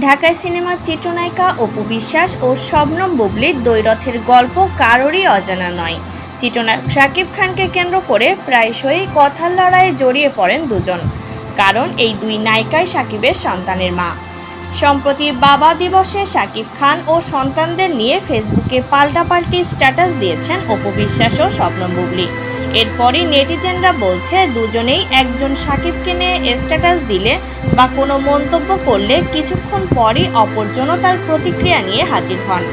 ঢাকায় সিনেমার চিত্রনায়িকা অপু বিশ্বাস ও শবনম বুবলির দ্বৈরথের গল্প কারোরই অজানা নয়। চিত্রনায়ক শাকিব খানকে কেন্দ্র করে প্রায়শই কথার লড়াইয়ে জড়িয়ে পড়েন দুজন, কারণ এই দুই নায়িকাই শাকিবের সন্তানের মা। সম্প্রতি বাবা দিবসে শাকিব খান ও সন্তানদের নিয়ে ফেসবুকে পাল্টাপাল্টি স্ট্যাটাস দিয়েছেন অপু বিশ্বাস ও শবনম বুবলি। এরপরই নেটিজেনরা বলছে দুজনেই একজন সাকিবকে নিয়ে স্ট্যাটাস দিলে বা কোনো মন্তব্য করলে কিছুক্ষণ পরই অপরজনও তার প্রতিক্রিয়া নিয়ে হাজির হন।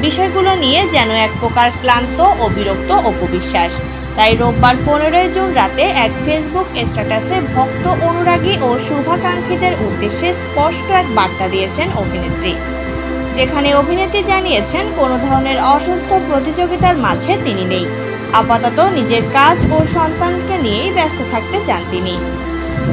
বিষয়গুলো নিয়ে যেন এক প্রকার ক্লান্ত ও বিরক্ত অপবিশ্বাস। তাই রোববার পনেরোই জুন রাতে এক ফেসবুক স্ট্যাটাসে ভক্ত অনুরাগী ও শুভাকাঙ্ক্ষীদের উদ্দেশ্যে স্পষ্ট এক বার্তা দিয়েছেন অভিনেত্রী। যেখানে অভিনেত্রী জানিয়েছেন, কোনো ধরনের অসুস্থ প্রতিযোগিতার মাঝে তিনি নেই। আপাতত নিজের কাজ ও সন্তানকে নিয়েই ব্যস্ত থাকতে চান তিনি।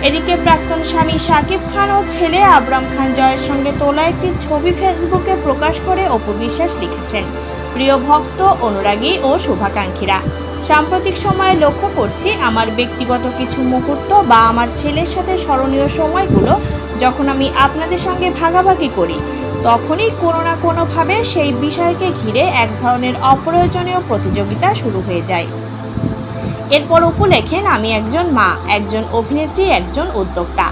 এদিকে প্রাক্তন স্বামী শাকিব খান ও ছেলে আবরাম খান জয়ের সঙ্গে তোলা একটি ছবি ফেসবুকে প্রকাশ করে অপু বিশ্বাস লিখেছেন। প্রিয় ভক্ত, অনুরাগী ও শুভাকাঙ্ক্ষীরা। সাম্প্রতিক সময়ে লক্ষ্য করছি আমার ব্যক্তিগত কিছু মুহূর্ত বা আমার ছেলের সাথে স্মরণীয় সময়গুলো যখন আমি আপনাদের সঙ্গে ভাগাভাগি করি, তখনই কোনো না কোনোভাবে সেই বিষয়কে ঘিরে এক ধরনের অপ্রয়োজনীয় প্রতিযোগিতা শুরু হয়ে যায়। এরপর অপু লেখেন, আমি একজন মা, একজন অভিনেত্রী, একজন উদ্যোক্তা।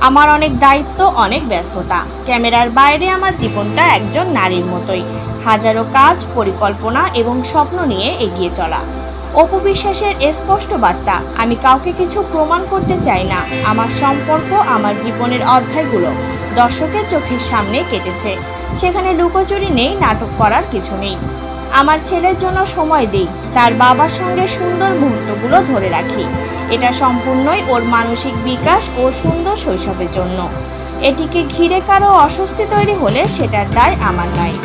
আমার অনেক দায়িত্ব, অনেক ব্যস্ততা। ক্যামেরার বাইরে আমার জীবনটা একজন নারীর মতোই। হাজারো কাজ, পরিকল্পনা এবং স্বপ্ন নিয়ে এগিয়ে চলা। অপু বিশ্বাসের স্পষ্ট বার্তা, আমি কাউকে কিছু প্রমাণ করতে চাই না। আমার সম্পর্ক, আমার জীবনের অধ্যায়গুলো দর্শকের চোখের সামনে কেটেছে। সেখানে লুকোচুরি নেই, নাটক করার কিছু নেই। আমার ছেলের জন্য সময় দিই, তার বাবার সঙ্গে সুন্দর মুহূর্তগুলো ধরে রাখি। এটা সম্পূর্ণই ওর মানসিক বিকাশ ও সুন্দর শৈশবের জন্য। এটিকে ঘিরে কারও অস্বস্তি তৈরি হলে সেটার দায় আমার নয়।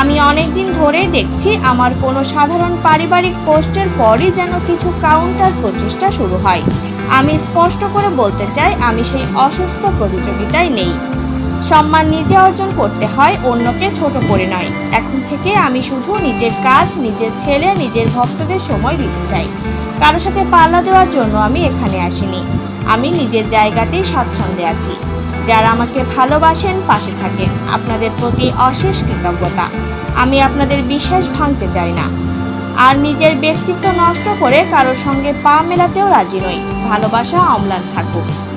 আমি অনেক দিন ধরেই দেখছি আমার কোনো সাধারণ পারিবারিক পোস্টের পরই যেন কিছু কাউন্টার প্রচেষ্টা শুরু হয়। আমি স্পষ্ট করে বলতে চাই, আমি সেই অসুস্থ প্রতিযোগিতায় নেই। সম্মান নিজে অর্জন করতে হয়, অন্যকে ছোট করে নয়। এখন থেকে আমি শুধু নিজের কাজ, নিজের ছেলে, নিজের ভক্তদের সময় দিতে চাই। কারও সাথে পাল্লা দেওয়ার জন্য আমি এখানে আসিনি। আমি নিজের জায়গাতেই স্বাচ্ছন্দ্যে আছি। যারা আমাকে ভালোবাসেন, পাশে থাকেন। আপনাদের প্রতি অশেষ কৃতজ্ঞতা। আমি আপনাদের বিশ্বাস ভাঙতে চাই না। আর নিজের ব্যক্তিত্ব নষ্ট করে কারোর সঙ্গে পা মেলাতেও রাজি নই। ভালোবাসা অম্লান থাকুক।